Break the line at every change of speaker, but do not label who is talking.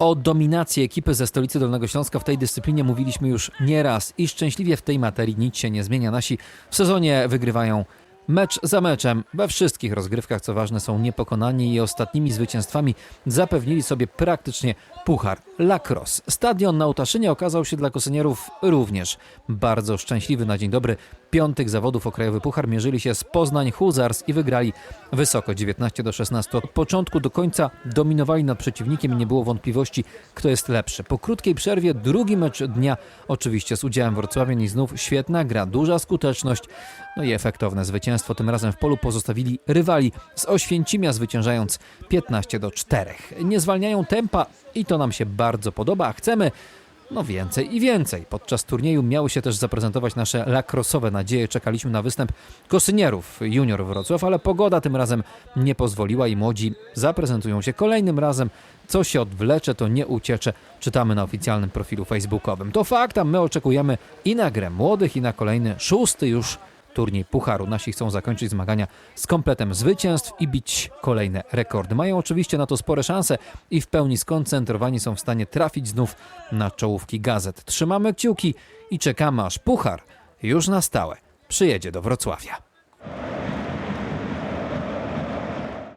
O dominacji ekipy ze stolicy Dolnego Śląska w tej dyscyplinie mówiliśmy już nieraz i szczęśliwie w tej materii nic się nie zmienia. Nasi w sezonie wygrywają mecz za meczem. We wszystkich rozgrywkach, co ważne, są niepokonani i ostatnimi zwycięstwami zapewnili sobie praktycznie puchar Lacrosse. Stadion na Utaszynie okazał się dla kosynierów również bardzo szczęśliwy na dzień dobry. Piątych zawodów o Krajowy Puchar mierzyli się z Poznań Huzars i wygrali wysoko 19 do 16. Od początku do końca dominowali nad przeciwnikiem i nie było wątpliwości, kto jest lepszy. Po krótkiej przerwie drugi mecz dnia, oczywiście z udziałem Wrocławian i znów świetna gra, duża skuteczność, no i efektowne zwycięstwo. Tym razem w polu pozostawili rywali z Oświęcimia, zwyciężając 15 do 4. Nie zwalniają tempa i to nam się bardzo podoba, a chcemy no więcej i więcej. Podczas turnieju miały się też zaprezentować nasze lakrosowe nadzieje. Czekaliśmy na występ kosynierów junior Wrocław, ale pogoda tym razem nie pozwoliła i młodzi zaprezentują się kolejnym razem. Co się odwlecze, to nie uciecze. Czytamy na oficjalnym profilu facebookowym. To fakt, a my oczekujemy i na grę młodych, i na kolejny, szósty już turniej Pucharu. Nasi chcą zakończyć zmagania z kompletem zwycięstw i bić kolejne rekordy. Mają oczywiście na to spore szanse i w pełni skoncentrowani są w stanie trafić znów na czołówki gazet. Trzymamy kciuki i czekamy aż Puchar już na stałe przyjedzie do Wrocławia.